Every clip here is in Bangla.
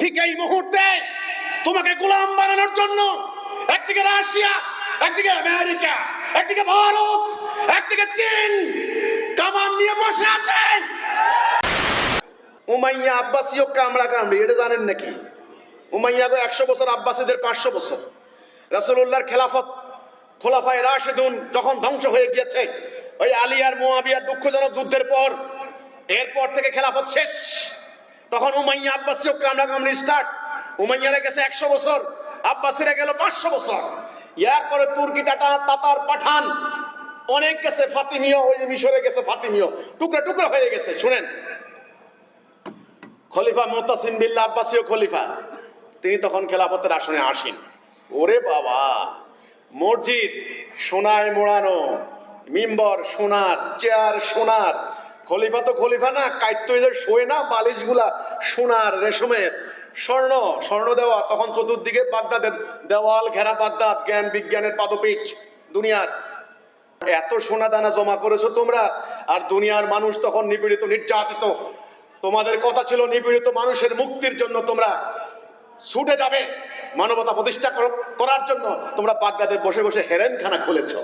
ঠিক এই মুহূর্তে তোমাকে গোলাম বানানোর জন্য একদিকে রাশিয়া, একদিকে আমেরিকা, একদিকে ভারত, একদিকে চীন। কামান নিয়ে বসে আছে। উমাইয়া আব্বাসীয় কামড়া কামড়ি, এটা জানেন নাকি? উমাইয়া একশো বছর, আব্বাসীদের পাঁচশো বছর। রাসূলুল্লাহর খেলাফত খোলাফায় রাশেদুন যখন ধ্বংস হয়ে গিয়েছে, ওই আলী আর মোয়াবিয়ার দুঃখজনক যুদ্ধের পর, এরপর থেকে খেলাফত শেষ। তখন উমাইয়া আব্বাসীয় কামড়া কামড়ি স্টার্ট উমাইয়ারা গেছে একশো বছর, আব্বাসীরা গেল পাঁচশো বছর। এরপরে তুর্কি টাটা, তাতার পাঠান, অনেক গেছে ফাতিমীয়, ওই মিশরে গেছে ফাতিমীয়। টুকরা টুকরা হয়ে গেছে, শুনেন। খলিফা মোতাসিম বিল্লা আব্বাসীয় খলিফা, তিনি তখন খেলাফতের আসনে আসেন। ওরে বাবা, মসজিদ সোনায় মোড়ানো, মিম্বর সোনার, চেয়ার সোনার খলিফা তো খলিফা না কাইত্য যে শোয় না, বালিশগুলা সোনার রেশমের স্বর্ণ স্বর্ণ দেওয়া, তখন চতুর্দিকে বাগদাদের দেওয়াল, ঘেরা বাগদাদ, জ্ঞান, বিজ্ঞানের পাদপীঠ দুনিয়ার। এত সোনা দানা জমা করেছ তোমরা, আর দুনিয়ার মানুষ তখন নিপীড়িত, নির্যাতিত। তোমাদের কথা ছিল নিপীড়িত মানুষের মুক্তির জন্য তোমরা ছুটে যাবে, মানবতা প্রতিষ্ঠা কর- করার জন্য তোমরা বাগদাদের বসে বসে হেরেনখানা খুলেছ।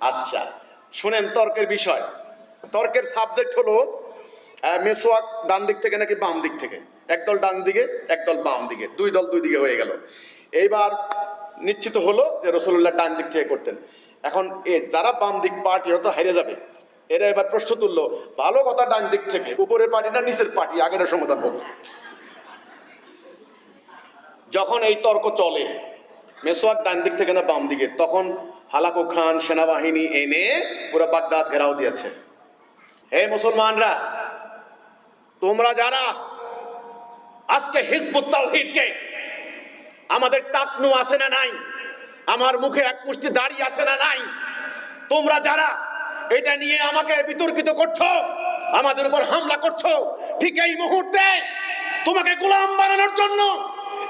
আচ্ছা শুনেন তর্কের বিষয়। তর্কের সাবজেক্ট হলো মেসোয়াক ডান দিক থেকে নাকি বাম দিক থেকে? একদল ডান দিকে, একদল বাম দিকে। দুই দল দুই দিকে হয়ে গেল। এইবার নিশ্চিত হলো যে রসুল্লাহ ডান দিক থেকে করতেন। এখন এ যারা বাম দিক পার্টি, হয়তো হেরে যাবে। এরা এবার প্রশ্ন তুললো, ভালো কথা ডান দিক থেকে, উপরের পার্টি না নিচের পার্টি? আগের সমাধান হোক। যখন এই তর্ক চলে, মেসোয়াক ডান দিক থেকে না বাম দিকে, তখন হালাকু খান, সেনাবাহিনী এনে পুরো বাগদাদ ঘেরাও দিয়েছে। হে মুসলমানরা, তোমরা যারা আজকে হিজবুত তাওহীদকে আমাদের টাকনু আছে না নাই, আমার মুখে এক মুষ্টি দাড়ি আছে না নাই, তোমরা যারা এটা নিয়ে আমাকে বিতর্কিত করছ, আমাদের উপর হামলা করছ, ঠিক এই মুহূর্তে তোমাকে গোলাম বানানোর জন্য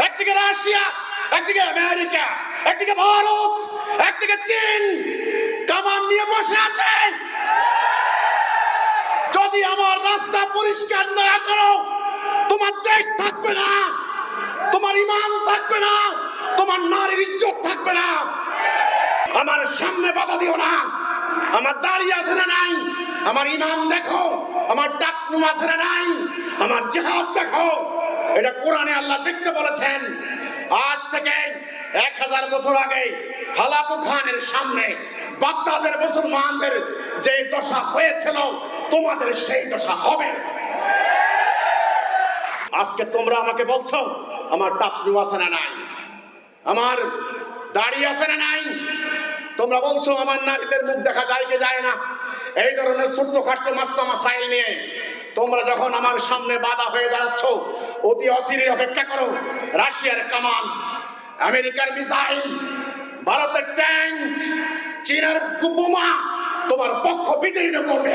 একদিকে রাশিয়া, একদিকে আমেরিকা, একদিকে ভারত, একদিকে চীন, কামান নিয়ে বসে আছে। পরিষ্কার না করো। তোমার দেশ থাকবে না, তোমার ইমান থাকবে না, তোমার নারীর ইজ্জত থাকবে না। আমার সামনে বাধা দিও না। আমার দাঁড়িয়ে আছে না নাই? আমার ইমান দেখো, আমার টাকনু আছে না নাই? আমার জেহাদ দেখো। এটা কোরআনে আল্লাহ দেখতে বলেছেন। আজ থেকে এক হাজার বছর আগে হালাকু খানের সামনে বাগদাদের মুসলমানদের যে দশা হয়েছিল তোমাদের সেই দশা হবে। আজকে তোমরা আমাকে বলছো, আমার টাকনু আছে না নাই? আমার দাড়ি আছে না নাই? তোমরা বলছো, আমার নারীদের মুখ দেখা যায় কি যায় না? এই ধরনের ছোট্ট খাট্ট মাস্তা মাসাইল নিয়ে তোমরা যখন আমার সামনে বাধা হয়ে দাঁড়াচ্ছ, অতি অচিরে অপেক্ষা করো। রাশিয়ার কামান আমেরিকার মিসাইল, ভারতের ট্যাঙ্ক চীনের বোমা তোমার পক্ষ বিদীর্ণ করবে।